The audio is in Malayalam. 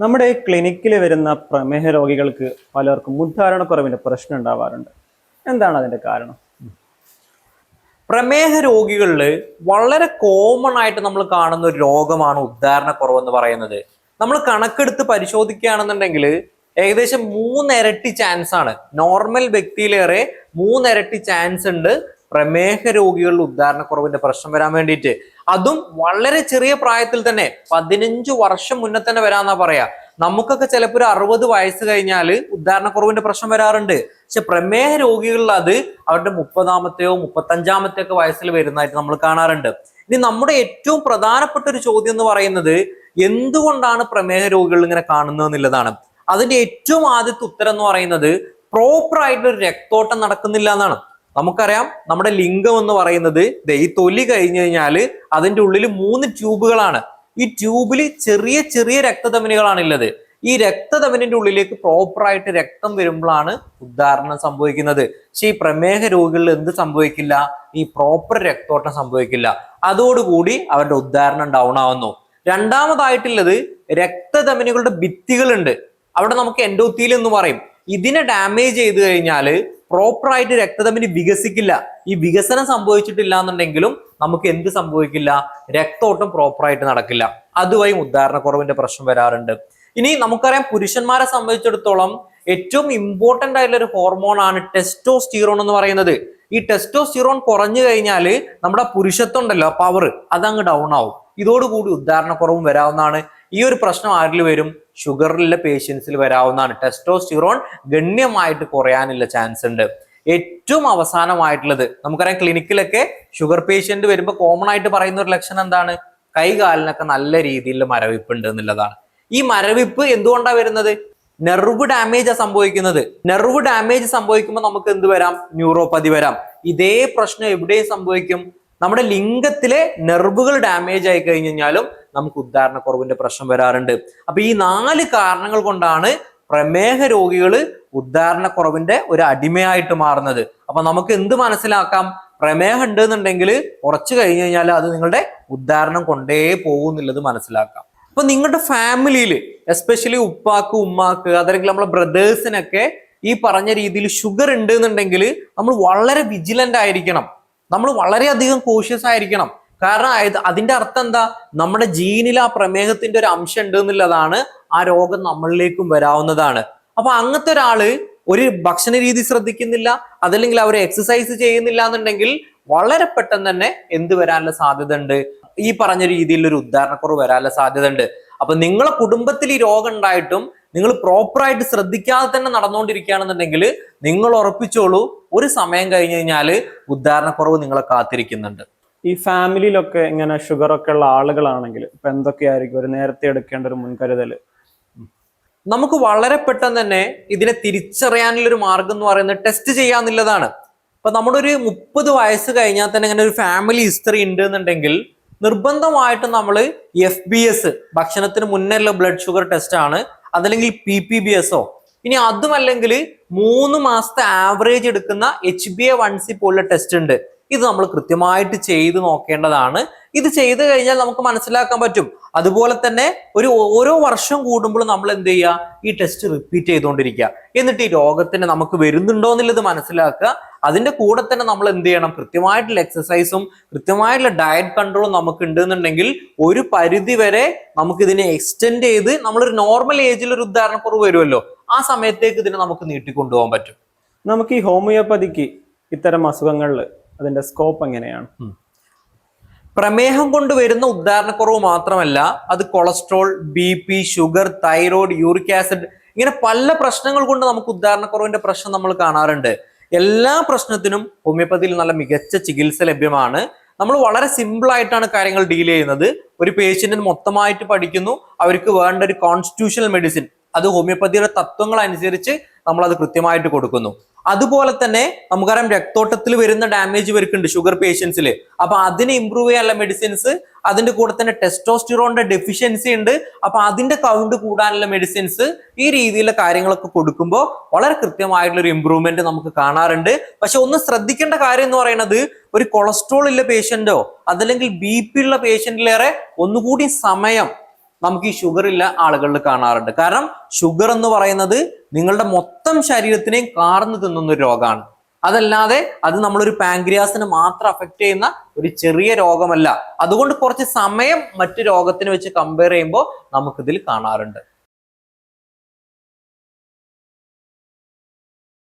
നമ്മുടെ ക്ലിനിക്കിൽ വരുന്ന പ്രമേഹ രോഗികൾക്ക് പലർക്കും മുദ്ധാരണക്കുറവിന്റെ പ്രശ്നം ഉണ്ടാവാറുണ്ട്. എന്താണ് അതിന്റെ കാരണം? പ്രമേഹ രോഗികളിൽ വളരെ കോമൺ ആയിട്ട് നമ്മൾ കാണുന്ന ഒരു രോഗമാണ് ഉദ്ധാരണക്കുറവ് എന്ന് പറയുന്നത്. നമ്മൾ കണക്കെടുത്ത് പരിശോധിക്കുകയാണെന്നുണ്ടെങ്കിൽ ഏകദേശം മൂന്നിരട്ടി ചാൻസ് ആണ്. നോർമൽ വ്യക്തിയിലേറെ മൂന്നിരട്ടി ചാൻസ് ഉണ്ട് പ്രമേഹ രോഗികളിൽ ഉദ്ധാരണക്കുറവിന്റെ പ്രശ്നം വരാൻ വേണ്ടിയിട്ട്. അതും വളരെ ചെറിയ പ്രായത്തിൽ തന്നെ പതിനഞ്ച് വർഷം മുന്നേ തന്നെ വരാന്നാ പറയാ. നമുക്കൊക്കെ ചിലപ്പോൾ ഒരു അറുപത് വയസ്സ് കഴിഞ്ഞാൽ ഉദ്ധാരണക്കുറവിന്റെ പ്രശ്നം വരാറുണ്ട്. പക്ഷെ പ്രമേഹ രോഗികളിൽ അത് അവരുടെ മുപ്പതാമത്തെയോ മുപ്പത്തഞ്ചാമത്തെയോ ഒക്കെ വയസ്സിൽ വരുന്നതായിട്ട് നമ്മൾ കാണാറുണ്ട്. ഇനി നമ്മുടെ ഏറ്റവും പ്രധാനപ്പെട്ട ഒരു ചോദ്യം എന്ന് പറയുന്നത് എന്തുകൊണ്ടാണ് പ്രമേഹ രോഗികൾ ഇങ്ങനെ കാണുന്നത് എന്നുള്ളതാണ്. അതിന്റെ ഏറ്റവും ആദ്യത്തെ ഉത്തരം എന്ന് പറയുന്നത് പ്രോപ്പർ ആയിട്ടൊരു രക്തോട്ടം നടക്കുന്നില്ല എന്നാണ്. നമുക്കറിയാം നമ്മുടെ ലിംഗം എന്ന് പറയുന്നത് ഈ തൊലി കഴിഞ്ഞു കഴിഞ്ഞാൽ അതിന്റെ ഉള്ളിൽ മൂന്ന് ട്യൂബുകളാണ്. ഈ ട്യൂബിൽ ചെറിയ ചെറിയ രക്തധമനികളാണ് ഉള്ളത് ഈ രക്തധമനിന്റെ ഉള്ളിലേക്ക് പ്രോപ്പറായിട്ട് രക്തം വരുമ്പോഴാണ് ഉദ്ധാരണം സംഭവിക്കുന്നത്. പക്ഷെ ഈ പ്രമേഹ രോഗികളിൽ എന്ത് സംഭവിക്കില്ല? ഈ പ്രോപ്പർ രക്തോട്ടം സംഭവിക്കില്ല. അതോടുകൂടി അവരുടെ ഉദ്ധാരണം ഡൗൺ ആവുന്നു. രണ്ടാമതായിട്ടുള്ളത് രക്തധമനികളുടെ ഭിത്തികളുണ്ട്. അവിടെ നമുക്ക് എൻഡോത്തീൽ എന്ന് പറയും. ഇതിനെ ഡാമേജ് ചെയ്ത് കഴിഞ്ഞാൽ പ്രോപ്പർ ആയിട്ട് രക്തധമനി വികസിക്കില്ല. ഈ വികസനം സംഭവിച്ചിട്ടില്ല എന്നുണ്ടെങ്കിലും നമുക്ക് എന്ത് സംഭവിക്കില്ല? രക്തോട്ടം പ്രോപ്പറായിട്ട് നടക്കില്ല. അതുവഴി ഉദ്ധാരണക്കുറവിന്റെ പ്രശ്നം വരാറുണ്ട്. ഇനി നമുക്കറിയാം പുരുഷന്മാരെ സംബന്ധിച്ചിടത്തോളം ഏറ്റവും ഇമ്പോർട്ടന്റ് ആയിട്ടുള്ള ഒരു ഹോർമോൺ ആണ് ടെസ്റ്റോസ്റ്റീറോൺ എന്ന് പറയുന്നത്. ഈ ടെസ്റ്റോസ്റ്റീറോൺ കുറഞ്ഞു കഴിഞ്ഞാൽ നമ്മുടെ പുരുഷത്വം ഉണ്ടല്ലോ പവർ അതങ്ങ് ഡൗൺ ആവും. ഇതോടുകൂടി ഉദ്ധാരണക്കുറവും വരാവുന്നതാണ്. ഈ ഒരു പ്രശ്നം ആരിൽ വരും? ഷുഗറിലെ പേഷ്യൻസിൽ വരാവുന്നതാണ്. ടെസ്റ്റോസ്റ്റിറോൺ ഗണ്യമായിട്ട് കുറയാനുള്ള ചാൻസ് ഉണ്ട്. ഏറ്റവും അവസാനമായിട്ടുള്ളത് നമുക്കറിയാം ക്ലിനിക്കിലൊക്കെ ഷുഗർ പേഷ്യന്റ് വരുമ്പോൾ കോമൺ ആയിട്ട് പറയുന്ന ഒരു ലക്ഷണം എന്താണ്? കൈകാലിനൊക്കെ നല്ല രീതിയിൽ മരവിപ്പ് ഉണ്ട് എന്നുള്ളതാണ്. ഈ മരവിപ്പ് എന്തുകൊണ്ടാണ് വരുന്നത്? നെർവ് ഡാമേജ് സംഭവിക്കുന്നത്. നെർവ് ഡാമേജ് സംഭവിക്കുമ്പോൾ നമുക്ക് എന്ത് വരാം? ന്യൂറോപ്പതി വരാം. ഇതേ പ്രശ്നം എവിടെയും സംഭവിക്കും? നമ്മുടെ ലിംഗത്തിലെ നെർവുകൾ ഡാമേജ് ആയി കഴിഞ്ഞു കഴിഞ്ഞാലും നമുക്ക് ഉദ്ധാരണക്കുറവിന്റെ പ്രശ്നം വരാറുണ്ട്. അപ്പൊ ഈ നാല് കാരണങ്ങൾ കൊണ്ടാണ് പ്രമേഹ രോഗികൾ ഉദ്ധാരണക്കുറവിന്റെ ഒരു അടിമയായിട്ട് മാറുന്നത്. അപ്പൊ നമുക്ക് എന്ത് മനസ്സിലാക്കാം? പ്രമേഹം ഉണ്ട് എന്നുണ്ടെങ്കിൽ കുറച്ച് കഴിഞ്ഞു കഴിഞ്ഞാൽ അത് നിങ്ങളുടെ ഉദ്ധാരണം കൊണ്ടേ പോകുന്നുള്ളത് മനസ്സിലാക്കാം. അപ്പൊ നിങ്ങളുടെ ഫാമിലിയിൽ എസ്പെഷ്യലി ഉപ്പാക്ക് ഉമ്മാക്ക് അതല്ലെങ്കിൽ നമ്മളെ ബ്രദേഴ്സിനൊക്കെ ഈ പറഞ്ഞ രീതിയിൽ ഷുഗർ ഉണ്ട് എന്നുണ്ടെങ്കിൽ നമ്മൾ വളരെ വിജിലന്റ് ആയിരിക്കണം. നമ്മൾ വളരെയധികം കോഷ്യസ് ആയിരിക്കണം. കാരണം അതിന്റെ അർത്ഥം എന്താ? നമ്മുടെ ജീനിൽ ആ പ്രമേഹത്തിന്റെ ഒരു അംശം ഉണ്ട് എന്നുള്ളതാണ് ആ രോഗം നമ്മളിലേക്കും വരാവുന്നതാണ്. അപ്പൊ അങ്ങനത്തെ ഒരാൾ ഒരു ഭക്ഷണ രീതി ശ്രദ്ധിക്കുന്നില്ല അതല്ലെങ്കിൽ അവർ എക്സസൈസ് ചെയ്യുന്നില്ല എന്നുണ്ടെങ്കിൽ വളരെ പെട്ടെന്ന് തന്നെ എന്ത് വരാനുള്ള സാധ്യത ഉണ്ട് ഈ പറഞ്ഞ രീതിയിൽ ഒരു ഉദ്ധാരണക്കുറവ് വരാനുള്ള സാധ്യത ഉണ്ട് അപ്പൊ നിങ്ങളെ കുടുംബത്തിൽ ഈ രോഗം ഉണ്ടായിട്ടും നിങ്ങൾ പ്രോപ്പറായിട്ട് ശ്രദ്ധിക്കാതെ തന്നെ നടന്നുകൊണ്ടിരിക്കുകയാണെന്നുണ്ടെങ്കിൽ നിങ്ങൾ ഉറപ്പിച്ചോളൂ ഒരു സമയം കഴിഞ്ഞു കഴിഞ്ഞാൽ ഉദ്ധാരണക്കുറവ് നിങ്ങളെ കാത്തിരിക്കുന്നുണ്ട്. ഈ ഫാമിലിയിലൊക്കെ ഇങ്ങനെ ഷുഗർ ഒക്കെ ഉള്ള ആളുകളാണെങ്കിൽ ഇപ്പൊ എന്തൊക്കെയായിരിക്കും ഒരു നേരത്തെ എടുക്കേണ്ട ഒരു മുൻകരുതൽ നമുക്ക് വളരെ പെട്ടെന്ന് തന്നെ ഇതിനെ തിരിച്ചറിയാനുള്ള ഒരു മാർഗം എന്ന് പറയുന്നത് ടെസ്റ്റ് ചെയ്യാന്നുള്ളതാണ്. ഇപ്പൊ നമ്മുടെ ഒരു മുപ്പത് വയസ്സ് കഴിഞ്ഞാൽ തന്നെ ഇങ്ങനെ ഒരു ഫാമിലി ഹിസ്റ്ററി ഉണ്ട് എന്നുണ്ടെങ്കിൽ നിർബന്ധമായിട്ട് നമ്മൾ എഫ് ബി എസ് ഭക്ഷണത്തിന് മുന്നേ ഉള്ള ബ്ലഡ് ഷുഗർ ടെസ്റ്റ് ആണ്. അതല്ലെങ്കിൽ പി പി ബി എസോ ഇനി അതുമല്ലെങ്കിൽ മൂന്ന് മാസത്തെ ആവറേജ് എടുക്കുന്ന H B A one C പോലുള്ള ടെസ്റ്റ് ഉണ്ട്. ഇത് നമ്മൾ കൃത്യമായിട്ട് ചെയ്ത് നോക്കേണ്ടതാണ്. ഇത് ചെയ്തു കഴിഞ്ഞാൽ നമുക്ക് മനസ്സിലാക്കാൻ പറ്റും. അതുപോലെ തന്നെ ഒരു ഓരോ വർഷം കൂടുമ്പോഴും നമ്മൾ എന്ത് ചെയ്യുക ഈ ടെസ്റ്റ് റിപ്പീറ്റ് ചെയ്തുകൊണ്ടിരിക്കുക. എന്നിട്ട് ഈ രോഗത്തിന് നമുക്ക് വരുന്നുണ്ടോ എന്നുള്ളത് മനസ്സിലാക്കുക. അതിന്റെ കൂടെ തന്നെ നമ്മൾ എന്ത് ചെയ്യണം? കൃത്യമായിട്ടുള്ള എക്സസൈസും കൃത്യമായിട്ടുള്ള ഡയറ്റ് കൺട്രോളും നമുക്ക് ഉണ്ടെന്നുണ്ടെങ്കിൽ ഒരു പരിധി വരെ നമുക്ക് ഇതിനെ എക്സ്റ്റെൻഡ് ചെയ്ത് നമ്മളൊരു നോർമൽ ഏജിൽ ഒരു ഉദാഹരണക്കുറവ് വരുമല്ലോ. ആ സമയത്തേക്ക് ഇതിനെ നമുക്ക് നീട്ടിക്കൊണ്ടുപോകാൻ പറ്റും. നമുക്ക് ഈ ഹോമിയോപ്പതിക്ക് ഇത്തരം അസുഖങ്ങളിൽ അതിന്റെ സ്കോപ്പ് എങ്ങനെയാണ്? പ്രമേഹം കൊണ്ട് വരുന്ന ഉദാഹരണക്കുറവ് മാത്രമല്ല അത് cholesterol B P sugar thyroid uric acid ഇങ്ങനെ പല പ്രശ്നങ്ങൾ കൊണ്ട് നമുക്ക് ഉദാഹരണക്കുറവിന്റെ പ്രശ്നം നമ്മൾ കാണാറുണ്ട്. എല്ലാ പ്രശ്നത്തിനും ഹോമിയോപ്പതിയിൽ നല്ല മികച്ച ചികിത്സ ലഭ്യമാണ്. നമ്മൾ വളരെ സിമ്പിൾ ആയിട്ടാണ് കാര്യങ്ങൾ ഡീൽ ചെയ്യുന്നത്. ഒരു പേഷ്യന്റിന് മൊത്തമായിട്ട് പഠിക്കുന്നു. അവർക്ക് വേണ്ട ഒരു കോൺസ്റ്റിറ്റ്യൂഷണൽ മെഡിസിൻ അത് ഹോമിയോപ്പതിയുടെ തത്വങ്ങൾ അനുസരിച്ച് നമ്മൾ അത് കൃത്യമായിട്ട് കൊടുക്കുന്നു. അതുപോലെ തന്നെ നമുക്കറിയാം രക്തോട്ടത്തിൽ വരുന്ന ഡാമേജ് ഇവർക്കുണ്ട് ഷുഗർ പേഷ്യൻസിൽ അപ്പൊ അതിനെ ഇമ്പ്രൂവ് ചെയ്യാനുള്ള മെഡിസിൻസ് അതിന്റെ കൂടെ തന്നെ ടെസ്റ്റോസ്റ്റിറോണിന്റെ ഡെഫിഷ്യൻസി ഉണ്ട്. അപ്പൊ അതിന്റെ കൗണ്ട് കൂടാനുള്ള മെഡിസിൻസ് ഈ രീതിയിലുള്ള കാര്യങ്ങളൊക്കെ കൊടുക്കുമ്പോൾ വളരെ കൃത്യമായിട്ടുള്ള ഒരു ഇമ്പ്രൂവ്മെന്റ് നമുക്ക് കാണാറുണ്ട്. പക്ഷെ ഒന്ന് ശ്രദ്ധിക്കേണ്ട കാര്യം എന്ന് പറയുന്നത് ഒരു കൊളസ്ട്രോൾ ഉള്ള പേഷ്യന്റോ അതല്ലെങ്കിൽ ബി പി ഉള്ള പേഷ്യന്റിലേറെ ഒന്നുകൂടി സമയം നമുക്ക് ഈ ഷുഗർ ഇല്ല ആളുകളിൽ കാണാറുണ്ട്. കാരണം ഷുഗർ എന്ന് പറയുന്നത് നിങ്ങളുടെ മൊത്തം ശരീരത്തിനെയും കാർന്നു തിന്നുന്ന ഒരു രോഗമാണ്. അതല്ലാതെ അത് നമ്മളൊരു പാങ്ക്രിയാസിന് മാത്രം അഫക്റ്റ് ചെയ്യുന്ന ഒരു ചെറിയ രോഗമല്ല. അതുകൊണ്ട് കുറച്ച് സമയം മറ്റു രോഗത്തിന് വെച്ച് കമ്പയർ ചെയ്യുമ്പോൾ നമുക്കിതിൽ കാണാറുണ്ട്.